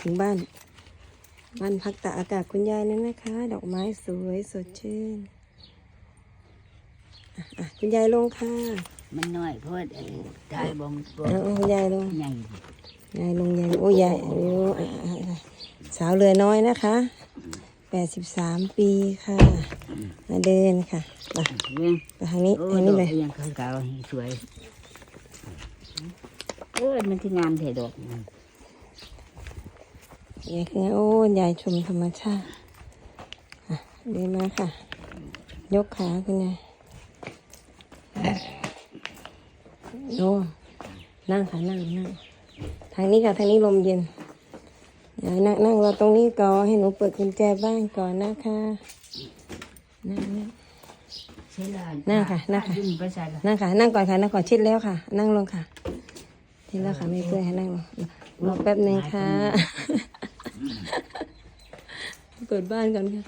ถึงบ้าน บ้านพักตากอากาศคุณยายนั่นนะคะ ดอกไม้สวยสดชื่นอะอะคุณยายลงค่ะมันน้อยเพราะเออตายบ่มบ่เอาเอาคุณยายลง ใหญ่ยายลงยายลงโอ้ยายโอ้อะอะอะสาวเรือน้อยนะคะแปดสิบสามปีค่ะมาเดินค่ะไปเรื่องไปทางนี้โอ้ทางดนี้อกเลยยังขาวๆสวยเออมันที่งามเถดอก ยายคือโอ้ยายชมธรรมชาติอะเดินมาค่ะ ยกขาคุณยายโอ้นั่งค่ะนั่งนั่งทางนี้ค่ะทางนี้ลมเย็นยายนั่งนั่งเราตรงนี้ก่อนให้หนูเปิดกุญแจบ้านก่อนนะคะนั่งนั่งใช่ละนั่งค่ะนั่งค่ะนั่งค่ะ นั่งก่อนค่ะนั่งก่อนชิดแล้วค่ะ นั่งลงค่ะชิดแล้วค่ะไม่เพื่อนให้นั่งลงรอแป๊บหนึงค่ะ เปิดบ้านกันค่ะ